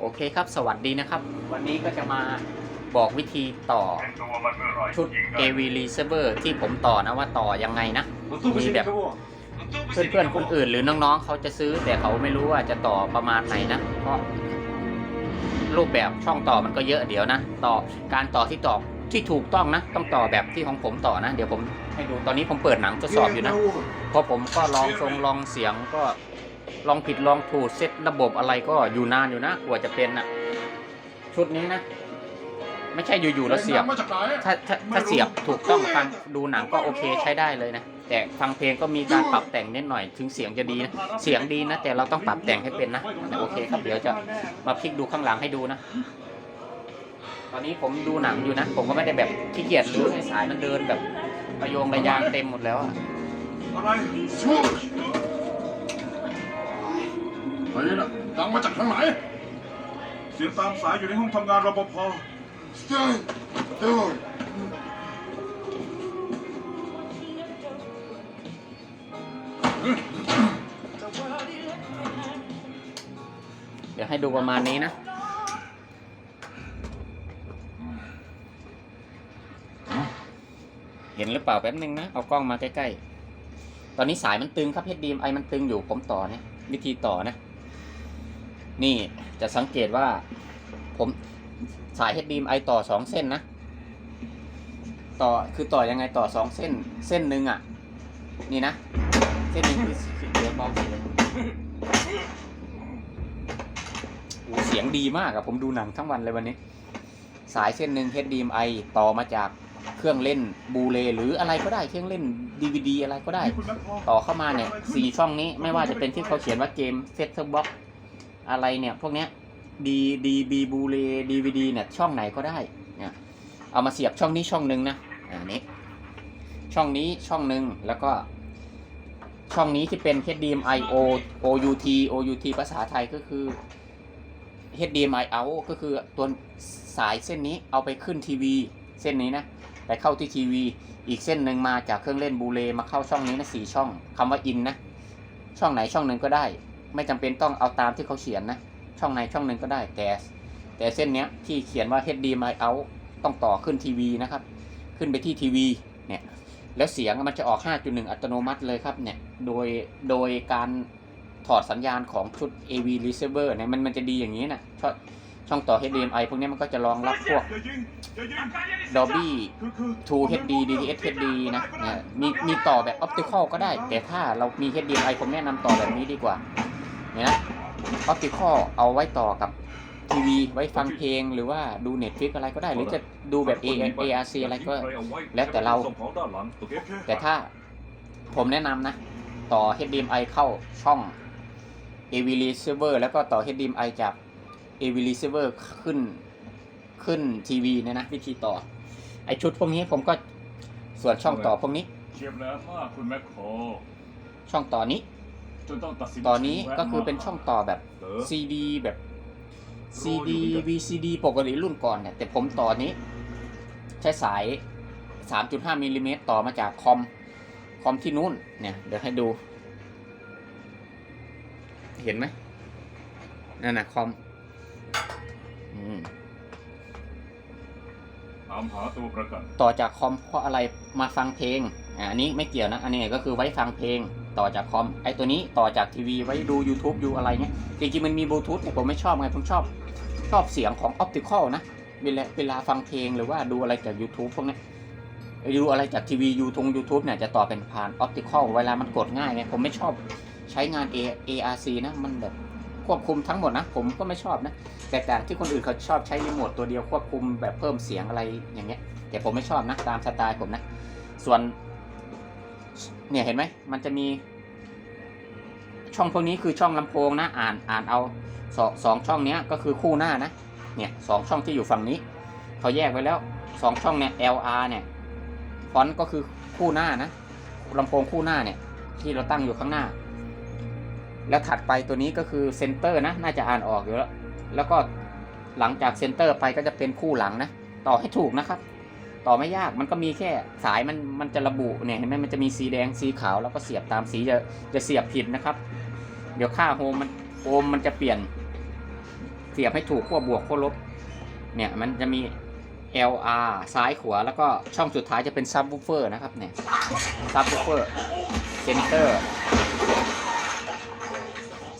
โอเคครับ สวัสดีนะครับ วันนี้ก็จะมาบอกวิธีต่อชุด AV Receiver ที่ผมต่อนะว่าต่อยังไงนะมีแบบเพื่อนๆคนอื่นหรือน้องๆเขาจะซื้อแต่เขาไม่รู้ว่าจะต่อประมาณไหนนะเพราะรูปแบบช่องต่อมันก็เยอะเดี๋ยวนะ ต่อการต่อที่ต่อที่ถูกต้องนะ ต้องต่อแบบที่ของผมต่อนะ เดี๋ยวผมให้ดูตอนนี้ผมเปิดหนังทดสอบอยู่นะพอผมก็ลองทรงลองเสียงก็ ลองผิดลองถูกเซตระบบอะไรก็อยู่นานอยู่นะกว่าจะเป็นนะชุดนี้นะ ไม่ใช่อยู่ๆแล้วเสียบมาจากไหนถ้าถ้าถ้าเสียบถูกต้องฟังดูหนังก็โอเคใช้ได้เลยนะ แต่ฟังเพลงก็มีการปรับแต่งนิดหน่อยถึงเสียงจะดีนะ เสียงดีนะ แต่เราต้องปรับแต่งให้เป็นนะแต่โอเคครับเดี๋ยวจะมาพลิกดูข้างหลังให้ดูนะตอนนี้ผมดูหนังอยู่นะ ผมก็ไม่ได้แบบขี้เกียจหรือให้สายมันเดินแบบประโยงระยางเต็มหมดแล้วอะอะไรสู้เฮ้ยน่ะดังมาจากทางไหน เสียงตามสายอยู่ในห้องทำงานรปภสเตย์เดี๋ยวเดี๋ยวให้ดูประมาณนี้นะ เห็นหรือเปล่าแป๊บนึงนะ เอากล้องมาใกล้ๆ ตอนนี้สายมันตึงครับ HDMI มันตึงอยู่ผมต่อเนี่ยวิธีต่อนะ นี่จะสังเกตว่า ผมสาย HDMI ต่อสองเส้นนะ ต่อคือต่อยังไงต่อสองเส้นเส้นหนึ่งอะ นี่นะ เส้นหนึ่งคือเดี๋ยวมองเสียงโอ้เสียงดีมากอะผมดูหนังทั้งวันเลยวันนี้ สายเส้นหนึ่ง HDMI ต่อมาจากเครื่องเล่นบูเลหรืออะไรก็ได้เครื่องเล่น DVD อะไรก็ได้คุณนักพอต่อเข้ามาเนี่ยสี่ช่องนี้ไม่ว่าจะเป็นที่เขาเขียนว่าเกมเซตเตอร์บ็อก อะไรเนี่ยพวกเนี้ยดีดีบีบูเลดีวีดีเนี่ยช่องไหนก็ได้นี่ยเอามาเสียบช่องนี้ช่องหนึ่งนะอันนี้ช่องนี้ช่องหนึ่งแล้วก็ช่องนี้ที่เป็น HDMI O OUT OUT ภาษาไทยก็คือ HDMI out ก็คือตัวสายเส้นนี้เอาไปขึ้นทีวีเส้นนี้นะไปเข้าที่ทีวี อีกเส้นหนึ่งมาจากเครื่องเล่นบูเลมาเข้าช่องนี้นะสี่ช่องคำว่าอินนะ ช่องไหนช่องหนึ่งก็ได้ ไม่จำเป็นต้องเอาตามที่เขาเขียนนะ ช่องไหนช่องหนึ่งก็ได้แต่แต่เส้นเนี้ยที่เขียนว่า HDMI out ต้องต่อขึ้นทีวีนะครับ ขึ้นไปที่ทีวีเนี่ยแล้วเสียงมันจะออก 5.1 อัตโนมัติเลยครับเนี่ยโดยโดยการถอดสัญญาณของชุด AV receiver เนี่ยมันมันจะดีอย่างนี้นะช่องช่องต่อ HDMI พวกนี้มันก็จะรองรับพวกอย่ายิงอย่ายิง Dolby คือคือ True HD DTS HD นะเนี่ยมีมีต่อแบบ Optical ก็ได้ แต่ถ้าเรามี HDMI ผมแนะนำต่อแบบนี้ดีกว่า เนี่ยนะ Optical เอาไว้ต่อกับทีวีไว้ฟังเพลงหรือว่าดู Netflix อะไรก็ได้ หรือจะดูแบบ A ARC อะไรก็ แล้วแต่เรา แต่ถ้าผมแนะนำนะ ต่อ HDMI เข้าช่อง AV receiver แล้วก็ต่อ HDMI จาก AV receiver ขึ้นขึ้นทีวีเนี่ยนะวิธีต่อ ไอชุดพวกนี้ผมก็ส่วนช่องต่อพวกนี้เฉียบแหล้วมากคุณแมคโครช่องต่อนี้ จนต้องตัดสินตอนนี้ก็คือเป็นช่องต่อแบบ เออ CD แบบ CD VCD ปกติรุ่นก่อนเนี่ย แต่ผมต่อนี้ ใช้สาย 3.5มิลลิเมตรต่อมาจากคอม คอมที่นู้นเนี่ย เดี๋ยวให้ดู เห็นไหมนั่นนะคอมอืม ตามหาตัวประกัน ต่อจากคอมเพราะอะไรมาฟังเพลง อ่าอันนี้ไม่เกี่ยวนะ อันนี้ก็คือไว้ฟังเพลง ต่อจากคอมไอตัวนี้ต่อจากทีวีไว้ดู YouTube ดูอะไรเงี้ยจริงๆมันมีบลูทูธแต่ผมไม่ชอบไงผมชอบชอบเสียงของออปติคอลนะเวลาเวลาฟังเพลงหรือว่าดูอะไรจาก YouTube พวกนี้ดูอะไรจากทีวียูทง YouTube เนี่ยจะต่อเป็นผ่านออปติคอลเวลามันกดง่ายไงผมไม่ชอบใช้งาน A ARC นะมันแบบควบคุมทั้งหมดนะ ผมก็ไม่ชอบนะแต่ต่างที่คนอื่นเขาชอบใช้รีโมทตัวเดียวควบคุมแบบเพิ่มเสียงอะไรอย่างเงี้ย แต่ผมไม่ชอบนะ ตามสไตล์ผมนะ ส่วน เนี่ยเห็นไหมมันจะมี ช่องพวกนี้คือช่องลำโพงนะอ่านอ่านเอาสองสองช่องเนี้ยก็คือคู่หน้านะเนี่ยสองช่องที่อยู่ฝั่งนี้เขาแยกไว้แล้วสองช่องเนี่ย LR เนี่ยฟอนต์ก็คือคู่หน้านะลำโพงคู่หน้าเนี่ยที่เราตั้งอยู่ข้างหน้า แล้วถัดไปตัวนี้ก็คือเซนเตอร์นะน่าจะอ่านออกอยู่แล้วแล้วก็หลังจากเซนเตอร์ไปก็จะเป็นคู่หลังนะต่อให้ถูกนะครับ ต่อไม่ยากมันก็มีแค่สายมันมันจะระบุเนี่ยเห็นไหมมันจะมีสีแดงสีขาวแล้วก็เสียบตามสีจะจะเสียบผิดนะครับ เดี๋ยวค่าโฮมมันโฮมมันจะเปลี่ยน เสียบให้ถูกขั้วบวกขั้วลบ เนี่ยมันจะมี LR ซ้ายขวาแล้วก็ช่องสุดท้ายจะเป็นซับ w ูเฟอร์นะครับเนี่ยซับ w ูเฟอร์เซนเตอร์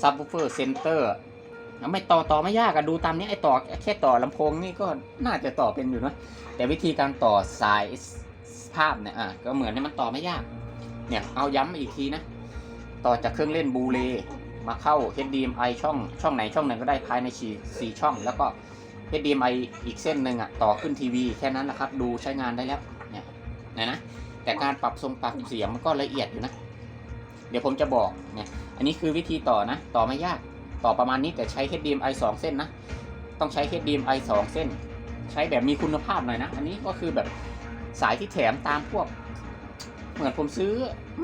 ซับ w ูเฟอร์เซนเตอร์ไม่ต่อต่อไม่ยากอะดูตามนี้ไอต่อแค่ต่อลำโพงนี่ก็น่าจะต่อเป็นอยู่นะแต่วิธีการต่อสายภาพเนี่ยอะก็เหมือนนี่มันต่อไม่ยาก เนี่ยเอาย้ำอีกทีนะ ต่อจากเครื่องเล่นบูเล มาเข้า HDMI ช่องช่องไหนช่องไหนก็ได้ภายในสี่สี่ช่อง แล้วก็ HDMI อีกเส้นหนึ่งอะต่อขึ้นทีวีแค่นั้นแหละครับ ดูใช้งานได้แล้วเนี่ยนะนะแต่การปรับทรงปรับเสียงมันก็ละเอียดอยู่นะ เดี๋ยวผมจะบอกเนี่ยอันนี้คือวิธีต่อนะ ต่อไม่ยากต่อประมาณนี้แต่ใช้ HDMI 2 เส้นนะ ต้องใช้ HDMI 2 เส้น ใช้แบบมีคุณภาพหน่อยนะ อันนี้ก็คือแบบสายที่แถมตามพวก เหมือนผมซื้อ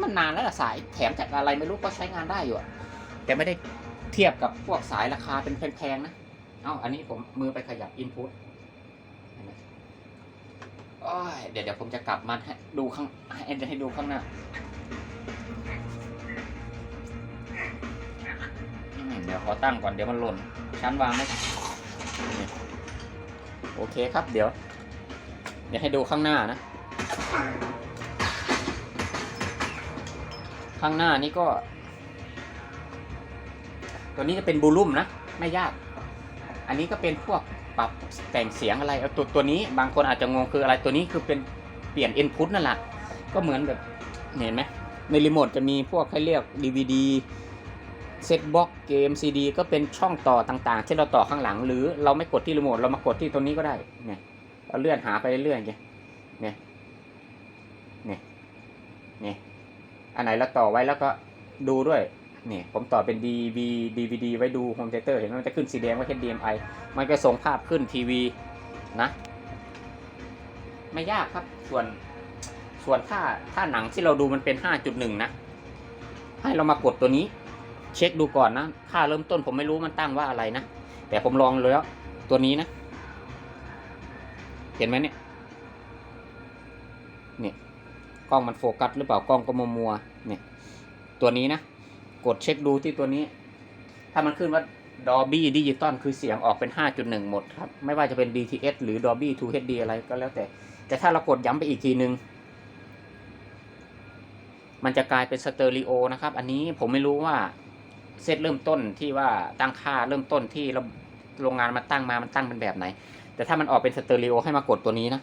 มันนานแล้วล่ะสายแถมจากอะไรไม่รู้ก็ใช้งานได้อยู่ แต่ไม่ได้เทียบกับพวกสายราคาเป็นแพงๆนะ เอ้าอันนี้ผมมือไปขยับอินพุตเดี๋ยวเดี๋ยวผมจะกลับมาให้ดูข้างให้ให้ดูข้างหน้าเดี๋ยวขอตั้งก่อนเดี๋ยวมันหล่น ชั้นวางไหมโอเคครับเดี๋ยว เดี๋ยวให้ดูข้างหน้านะ ข้างหน้านี่ก็ ตัวนี้จะเป็นบูลุ่มนะไม่ยาก อันนี้ก็เป็นพวกปรับแต่งเสียงอะไรเอาตัวตัวนี้บางคนอาจจะงงคืออะไรตัวนี้คือเป็นเปลี่ยน input นั่นแหละก็เหมือนแบบเห็นไหมในรีโมทจะมีพวกให้เรียก DVD เซตบ็อกเกม CD ก็เป็นช่องต่อต่างๆที่เราต่อข้างหลัง หรือเราไม่กดที่รีโมทเรามากดที่ตัวนี้ก็ได้เนี่ยเราเลื่อนหาไปเรื่อยๆอย่างเนี่ยเนี่ยเนี่ยอันไหนเราต่อไว้แล้วก็ดูด้วย นี่ผมต่อเป็น DV DVD ไว้ดูโฮมเทเตอร์เห็นไหมมันจะขึ้นสีแดงว่า HDMI มันก็ส่งภาพขึ้นทีวีนะ ไม่ยากครับ ส่วน ส่วนถ้าถ้าหนังที่เราดูมันเป็น 5.1 นะ ให้เรามากดตัวนี้ เช็คดูก่อนนะค่าเริ่มต้นผมไม่รู้มันตั้งว่าอะไรนะ แต่ผมลองเลยแล้วตัวนี้นะ เห็นไหมเนี่ยเนี่ยกล้องมันโฟกัสหรือเปล่ากล้องก็มัวมัวเนี่ยตัวนี้นะ กดเช็คดูที่ตัวนี้ ถ้ามันขึ้นว่า Dolby Digital คือเสียงออกเป็น 5.1 หมดครับ ไม่ว่าจะเป็น DTS หรือ Dolby 2 HD อะไรก็แล้วแต่ แต่ถ้าเรากดย้ำไปอีกทีนึง มันจะกลายเป็นสเตอริโอนะครับ อันนี้ผมไม่รู้ว่าเซตเริ่มต้นที่ว่าตั้งค่าเริ่มต้นที่เราโรงงานมาตั้งมา มันตั้งเป็นแบบไหน แต่ถ้ามันออกเป็นสเตอริโอให้มากดตัวนี้นะ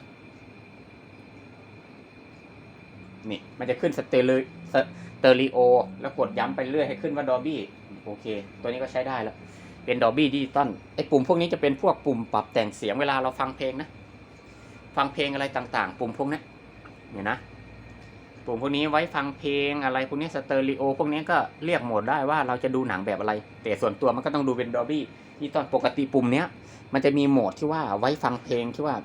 นี่ มันจะขึ้นสเตอริส เตอริโอ แล้วกดย้ำไปเรื่อยให้ขึ้นว่าดอบี้โอเค ตัวนี้ก็ใช้ได้แล้ว เป็นดอบี้ดิจิตอลไอ้ปุ่มพวกนี้จะเป็นพวกปุ่มปรับแต่งเสียงเวลาเราฟังเพลงนะ ฟังเพลงอะไรต่างๆ ปุ่มพวกนี้เนี่ยนะ ปุ่มพวกนี้ไว้ฟังเพลงอะไรพวกนี้สเตอริโอพวกนี้ก็เรียกโหมดได้ว่าเราจะดูหนังแบบอะไร แต่ส่วนตัวมันก็ต้องดูเป็นดอบี้ดิจิตอลปกติปุ่มเนี้ยมันจะมีโหมดที่ว่าไว้ฟังเพลงที่ว่า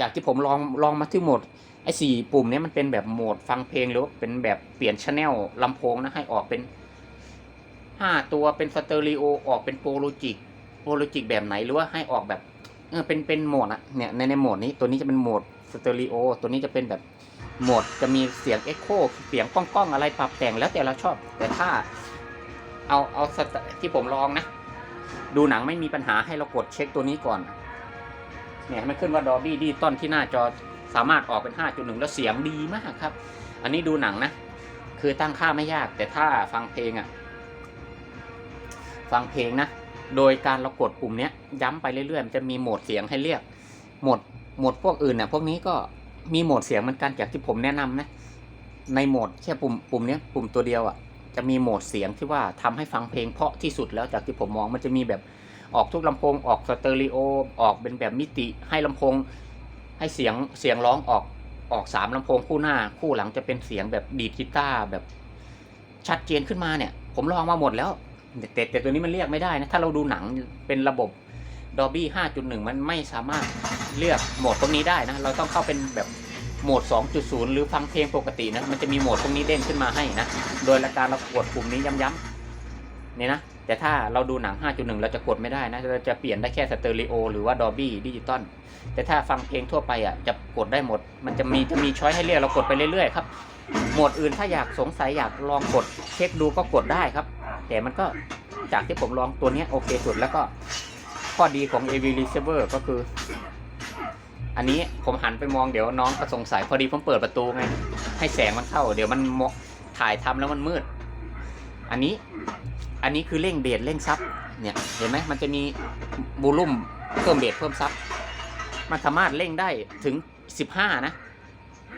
จากที่ผมลองลองมาที่โหมดไอ้สี่ปุ่มนี้มันเป็นแบบโหมดฟังเพลงหรือว่าเป็นแบบเปลี่ยนชแนลลำโพงนะให้ออกเป็นห้าตัวเป็นสเตอริโอออกเป็นโปรโลจิกโปรโลจิกแบบไหนหรือว่าให้ออกแบบเออเป็นเป็นโหมดอะเนี่ยในในโหมดนี้ตัวนี้จะเป็นโหมดสเตอริโอตัวนี้จะเป็นแบบโหมดจะมีเสียงเอ็กโคเสียงก้องก้องๆอะไรปรับแต่งแล้วแต่เราชอบ แต่ถ้าเอาเอาที่ผมลองนะ ดูหนังไม่มีปัญหาให้เรากดเช็คตัวนี้ก่อน เนี่ยมันขึ้นว่าดอบี้ดิจิตอลที่หน้าจอสามารถออกเป็น 5.1 แล้วเสียงดีมากครับ อันนี้ดูหนังนะ คือตั้งค่าไม่ยาก แต่ถ้าฟังเพลงอะฟังเพลงนะ โดยการเรากดปุ่มเนี้ยย้ำไปเรื่อยๆ มันจะมีโหมดเสียงให้เรียก โหมด โหมดพวกอื่นเนะพวกนี้ก็มีโหมดเสียงเหมือนกันจากที่ผมแนะนำนะ ในโหมดแค่ปุ่ม ปุ่มเนี้ยปุ่มตัวเดียวอะจะมีโหมดเสียงที่ว่าทำให้ฟังเพลงเพาะที่สุดแล้วจากที่ผมมองมันจะมีแบบ ออกทุกลำโพงออกสเตอริโอออกเป็นแบบมิติให้ลำโพง ให้เสียงเสียงร้องออกออกสามลำโพงคู่หน้าคู่หลังจะเป็นเสียงแบบดีดกีตาร์แบบชัดเจนขึ้นมาเนี่ย ผมลองมาหมดแล้วแต่แต่แต่ตัวนี้มันเรียกไม่ได้นะถ้าเราดูหนังเป็นระบบ Dolby 5.1 มันไม่สามารถเลือกโหมดตรงนี้ได้นะ เราต้องเข้าเป็นแบบโหมด 2.0 หรือฟังเพลงปกตินะ มันจะมีโหมดตรงนี้เด้งขึ้นมาให้นะ โดยละการเรากดปุ่มนี้ย้ำๆ เนี่ยนะ แต่ถ้าเราดูหนัง 5.1 เราจะกดไม่ได้นะ เราจะเปลี่ยนได้แค่สเตอริโอหรือว่า Dolby Digital แต่ถ้าฟังเพลงทั่วไปอะจะกดได้หมด มันจะมีจะมีช้อยให้เลือกเรากดไปเรื่อยๆครับโหมดอื่นถ้าอยากสงสัยอยากลองกดเช็คดูก็กดได้ครับ แต่มันก็จากที่ผมลองตัวนี้โอเคสุดแล้วก็ข้อดีของ AV receiver ก็คือ อันนี้ผมหันไปมองเดี๋ยวน้องก็สงสัยพอดีผมเปิดประตูไง ให้แสงมันเข้า เดี๋ยวมันมถ่ายทำแล้วมันมืด อันนี้ อันนี้คือเร่งเบสเร่งซับเนี่ยเห็นไหมมันจะมีบูลุ่มเพิ่มเบสเพิ่มซับมันสามารถเร่งได้ถึง 15 นะ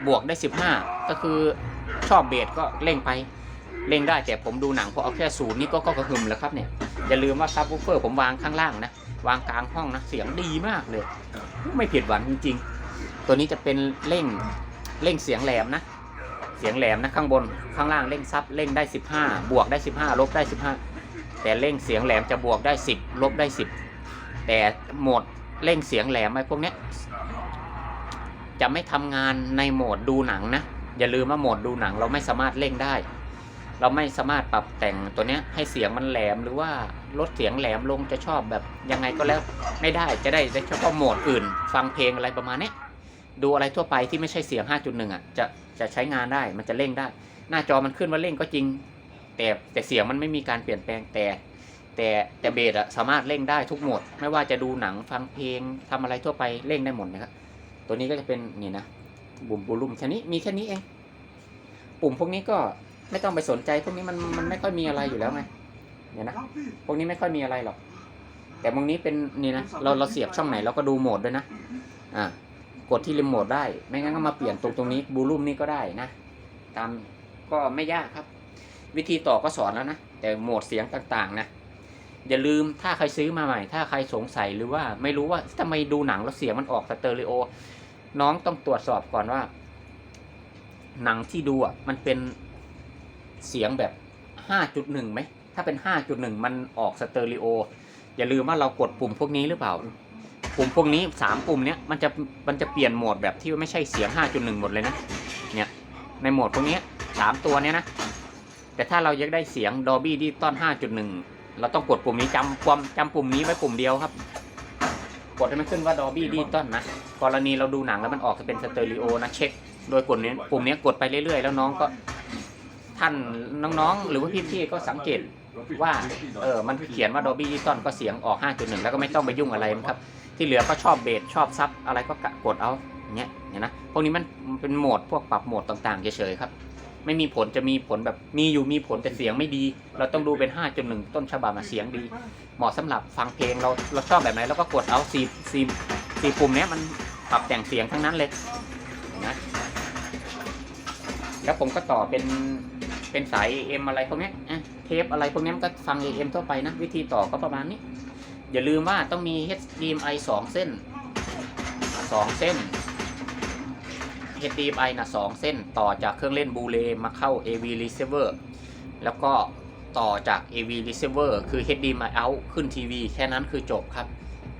บวกได้ 15 ก็คือชอบเบสก็เร่งไปเร่งได้แต่ผมดูหนังพอเอาแค่ศูนย์นี่ก็ก็กระหึ่มแล้วครับเนี่ยอย่าลืมว่าซับวูฟเฟอร์ผมวางข้างล่างนะ วางกลางห้องนะเสียงดีมากเลย ไม่ผิดหวังจริง ๆ ตัวนี้จะเป็นเร่งเร่งเสียงแหลมนะ เสียงแหลมนะข้างบนข้างล่างเร่งซับเร่งได้ 15 บวกได้ 15 ลบได้ 15 แต่เร่งเสียงแหลมจะบวกได้ 10 ลบได้ 10 แต่โหมดเร่งเสียงแหลมไอ้พวกเนี้ยจะไม่ทำงานในโหมดดูหนังนะ อย่าลืมว่าโหมดดูหนังเราไม่สามารถเร่งได้ เราไม่สามารถปรับแต่งตัวเนี้ยให้เสียงมันแหลมหรือว่าลดเสียงแหลมลงจะชอบแบบยังไงก็แล้วไม่ได้จะได้เฉพาะโหมดอื่น ฟังเพลงอะไรประมาณนี้ดูอะไรทั่วไปที่ไม่ใช่เสียง 5.1 อะ จะจะใช้งานได้มันจะเร่งได้ หน้าจอมันขึ้นว่าเร่งก็จริง แต่แต่เสียงมันไม่มีการเปลี่ยนแปลงแต่ แต่แต่เบสอะสามารถเร่งได้ทุกโหมด ไม่ว่าจะดูหนังฟังเพลงทำอะไรทั่วไปเร่งได้หมดนะครับตัวนี้ก็จะเป็นนี่นะบุ่มบูลุ่มแค่นี้มีแค่นี้เอง ปุ่มพวกนี้ก็ไม่ต้องไปสนใจพวกนี้มันมันไม่ค่อยมีอะไรอยู่แล้วไงเนี่ยนะพวกนี้ไม่ค่อยมีอะไรหรอก แต่ตรงนี้เป็นนี่นะเราเราเสียบช่องไหนเราก็ดูโหมดด้วยนะอ่ากดที่รีโมทได้ ไม่งั้นก็มาเปลี่ยนตรงตรงนี้บูลุ่มนี่ก็ได้นะ ตามก็ไม่ยากครับ วิธีต่อก็สอนแล้วนะ แต่โหมดเสียงต่างๆนะ อย่าลืมถ้าใครซื้อมาใหม่ ถ้าใครสงสัยหรือว่าไม่รู้ว่าทำไมดูหนังแล้วเสียงมันออกสเตอริโอ น้องต้องตรวจสอบก่อนว่า หนังที่ดูอะมันเป็นเสียงแบบ 5.1ไหม ถ้าเป็น 5.1 มันออกสเตอริโอ อย่าลืมว่าเรากดปุ่มพวกนี้หรือเปล่า ปุ่มพวกนี้สามปุ่มเนี้ยมันจะมันจะเปลี่ยนโหมดแบบที่ไม่ใช่เสียง 5.1 หมดเลยนะ เนี่ย ในโหมดพวกนี้สามตัวเนี้ยนะ แต่ถ้าเราอยากได้เสียง Dolby Digital 5.1 เราต้องกดปุ่มนี้จำความจำปุ่มนี้ไว้ปุ่มเดียวครับ กดให้มันขึ้นว่า Dolby Digital นะ กรณีเราดูหนังแล้วมันออกจะเป็นสเตอริโอนะเช็ค โดยกดนี้ปุ่มนี้กดไปเรื่อยๆ แล้วน้องก็ท่านน้องๆ หรือว่าพี่ๆก็สังเกตว่าเออมันเขียนว่า Dolby Digital ก็เสียงออก 5.1 แล้วก็ไม่ต้องไปยุ่งอะไรมันครับ ที่เหลือก็ชอบเบสชอบซับอะไรก็กดเอาอย่างเงี้ยเนี่ยนะพวกนี้มันมันเป็นโหมดพวกปรับโหมดต่างๆเฉยๆครับ ไม่มีผลจะมีผลแบบมีอยู่มีผลแต่เสียงไม่ดี เราต้องดูเป็น 5.1 ต้นฉบับมาเสียงดี เหมาะสำหรับฟังเพลงเราเราชอบแบบไหนเราก็กดเอาสี่สี่สี่ปุ่มเนี้ยมันปรับแต่งเสียงทั้งนั้นเลยนะแล้วผมก็ต่อเป็นเป็นสาย AM อะไรพวกนี้ยอะเทปอะไรพวกนี้มันก็ฟัง AM ทั่วไปนะ วิธีต่อก็ประมาณนี้ อย่าลืมว่าต้องมี HDMI 2 เส้น 2 เส้น HDMI นะ2เส้นต่อจากเครื่องเล่นบูเลมาเข้า AV receiver แล้วก็ต่อจาก AV receiver คือ HDMI out ขึ้นทีวีแค่นั้นคือจบครับ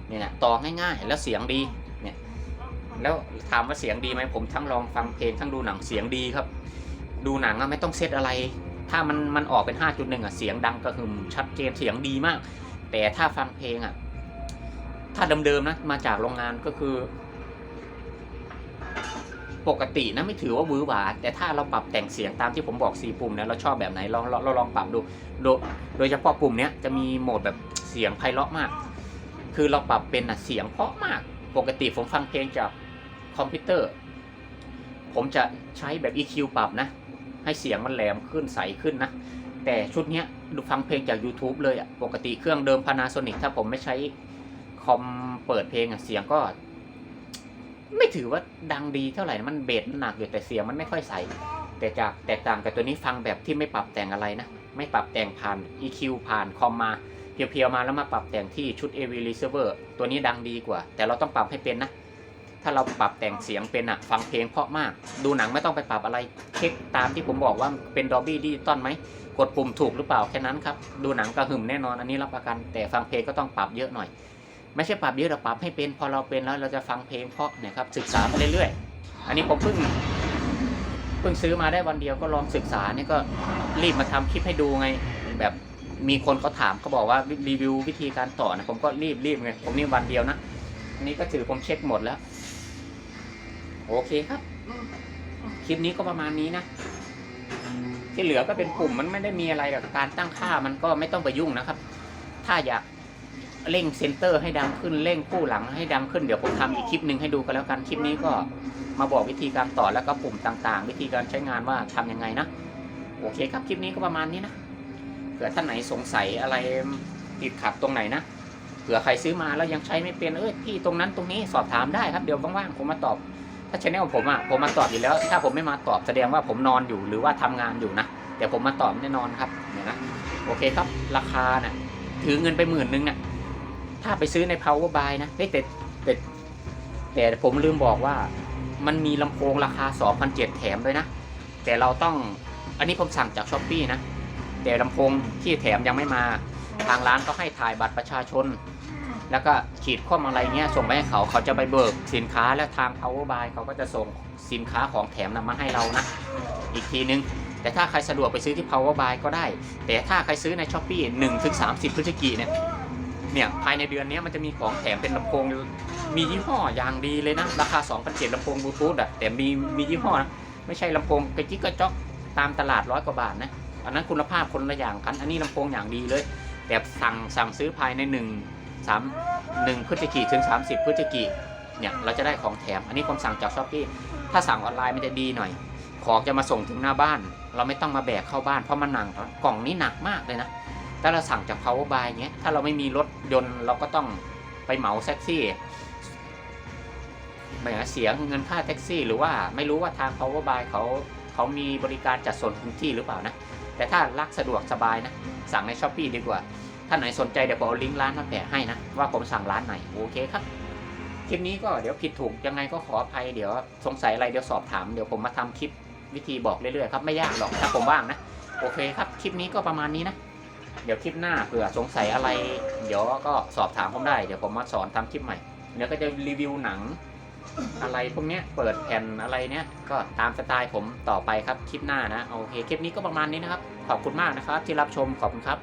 เนี่ยนะต่อง่ายๆ แล้วเสียงดีเนี่ยแล้วถามว่าเสียงดีไหมผมทั้งลองฟังเพลงทั้งดูหนังเสียงดีครับ ดูหนังอะไม่ต้องเซตอะไร ถ้ามันมันออกเป็น 5.1อะเสียงดังกระหึ่มชัดเจนเสียงดีมาก แต่ถ้าฟังเพลงอะถ้าเดิมๆนะมาจากโรงงานก็คือ ปกตินะไม่ถือว่าหวือหวาแต่ถ้าเราปรับแต่งเสียงตามที่ผมบอกสี่ปุ่มเนี่ยเราชอบแบบไหนเราเราเราลองปรับดูโดยโดยเฉพาะปุ่มเนี้ยจะมีโหมดแบบเสียงไพเราะมาก คือเราปรับเป็นเสียงเพราะมาก ปกติผมฟังเพลงจากคอมพิวเตอร์ ผมจะใช้แบบ EQ ปรับนะ ให้เสียงมันแหลมขึ้นใสขึ้นนะ แต่ชุดเนี้ยดูฟังเพลงจาก YouTube เลยอะปกติเครื่องเดิม Panasonic ถ้าผมไม่ใช้คอมเปิดเพลงอะเสียงก็ ไม่ถือว่าดังดีเท่าไหร่นะมันเบสมันหนักอยู่แต่เสียงมันไม่ค่อยใสแต่จากแตกต่างกับตัวนี้ฟังแบบที่ไม่ปรับแต่งอะไรนะ ไม่ปรับแต่งผ่าน EQ ผ่านคอมมาเพียวๆมาแล้วมาปรับแต่งที่ชุด AV Receiver ตัวนี้ดังดีกว่า แต่เราต้องปรับให้เป็นนะ ถ้าเราปรับแต่งเสียงเป็นอะฟังเพลงเพราะมาก ดูหนังไม่ต้องไปปรับอะไรเช็คตามที่ผมบอกว่าเป็น Dolby Digital ไหมกดปุ่มถูกหรือเปล่าแค่นั้นครับดูหนังกระหึ่มแน่นอนอันนี้รับประกัน แต่ฟังเพลงก็ต้องปรับเยอะหน่อย ไม่ใช่ปรับเยอะแต่ปรับให้เป็นพอเราเป็นแล้วเราจะฟังเพลงเพราะเนี่ยครับศึกษาไปเรื่อยๆ อันนี้ผมเพิ่งเพิ่งซื้อมาได้วันเดียวก็ลองศึกษาเนี่ยก็รีบมาทำคลิปให้ดูไง แบบมีคนเขาถามเขาบอกว่ารีวิววิธีการต่อนะผมก็รีบรีบไงผมนี่วันเดียวนะอันนี้ก็ถือผมเช็คหมดแล้ว โอเคครับ คลิปนี้ก็ประมาณนี้นะที่เหลือก็เป็นปุ่มมันไม่ได้มีอะไรกับการตั้งค่ามันก็ไม่ต้องไปยุ่งนะครับ ถ้าอยาก เร่งเซนเตอร์ให้ดังขึ้นเร่งคู่หลังให้ดังขึ้นเดี๋ยวผมทำอีกคลิปหนึ่งให้ดูกันแล้วกันคลิปนี้ก็มาบอกวิธีการต่อแล้วก็ปุ่มต่างๆ วิธีการใช้งานว่าทำยังไงนะโอเคครับคลิปนี้ก็ประมาณนี้นะเผื่อท่านไหนสงสัยอะไรติดขัดตรงไหนนะเผื่อใครซื้อมาแล้วยังใช้ไม่เป็นเอ้ยพี่ตรงนั้นตรงนี้สอบถามได้ครับเดี๋ยวว่างๆผมมาตอบ ถ้าชแนลผมอะผมมาตอบอยู่แล้ว ถ้าผมไม่มาตอบแสดงว่าผมนอนอยู่หรือว่าทำงานอยู่นะเดี๋ยวผมมาตอบแน่นอนครับเนี่ยนะโอเคครับราคาน่ะถือเงินไปหมื่นนึงน่ะ ถ้าไปซื้อใน power buy นะเฮ้ยแต่แต่แต่ผมลืมบอกว่ามันมีลำโพงราคา 2,007แถมด้วยนะ แต่เราต้องอันนี้ผมสั่งจากช้อปปีนะ แต่ลำโพงที่แถมยังไม่มา ทางร้านก็ให้ถ่ายบัตรประชาชน แล้วก็ขีดข้อมอะไรเงี้ยส่งไปให้เขาเขาจะไปเบิกสินค้าแล้วทาง power buy เขาก็จะส่งสินค้าของแถมนำมาให้เรานะ อีกทีนึง แต่ถ้าใครสะดวกไปซื้อที่ power buy ก็ได้ แต่ถ้าใครซื้อใน s h อ p e e 1ถึง30พฤศจิกายนเนี่ย เนี่ยภายในเดือนนี้มันจะมีของแถมเป็นลำโพงมียี่ห้ออย่างดีเลยนะ ราคา2,007ลำโพงบลูทูธอะแต่มีมียี่ห้อนะไม่ใช่ลำโพงกระจิกกระจอกตามตลาดร้อยกว่าบาทนะอันนั้นคุณภาพคนละอย่างกัน อันนี้ลำโพงอย่างดีเลยแต่สั่งสั่งซื้อภายใน1 3 1พฤศจิกายนถึง 30พฤศจิกายนเนี่ยเราจะได้ของแถม อันนี้ผมสั่งจากช้อปปี้ถ้าสั่งออนไลน์มันจะดีหน่อย ของจะมาส่งถึงหน้าบ้าน เราไม่ต้องมาแบกเข้าบ้านเพราะมันหนักกล่องนี้หนักมากเลยนะ ถ้าเราสั่งจาก power buy เงี้ย ถ้าเราไม่มีรถยนต์เราก็ต้องไปเหมาแท็กซี่หมายถึงเสียเงินค่าแท็กซี่ หรือว่าไม่รู้ว่าทาง power buy เขาเขามีบริการจัดส่งถึงที่หรือเปล่านะ แต่ถ้ารักสะดวกสบายนะ สั่งในช้อปปีดีกว่า ถ้าไหนสนใจเดี๋ยวผมเอาลิงก์ร้านมาแปะให้นะ ว่าผมสั่งร้านไหน โอเคครับ คลิปนี้ก็เดี๋ยวผิดถูกยังไงก็ขออภัยเดี๋ยวสงสัยอะไรเดี๋ยวสอบถามเดี๋ยวผมมาทำคลิปวิธีบอกเรื่อยๆครับไม่ยากหรอกถ้าผมว่างนะ โอเคครับ คลิปนี้ก็ประมาณนี้นะ เดี๋ยวคลิปหน้าเผื่อสงสัยอะไร เดี๋ยวก็สอบถามผมได้ เดี๋ยวผมมาสอนทำคลิปใหม่ เดี๋ยวก็จะรีวิวหนัง อะไรพวกเนี้ยเปิดแผ่นอะไรเนี้ยก็ตามสไตล์ผมต่อไปครับคลิปหน้านะโอเคคลิปนี้ก็ประมาณนี้นะครับ ขอบคุณมากนะครับที่รับชมขอบคุณครับ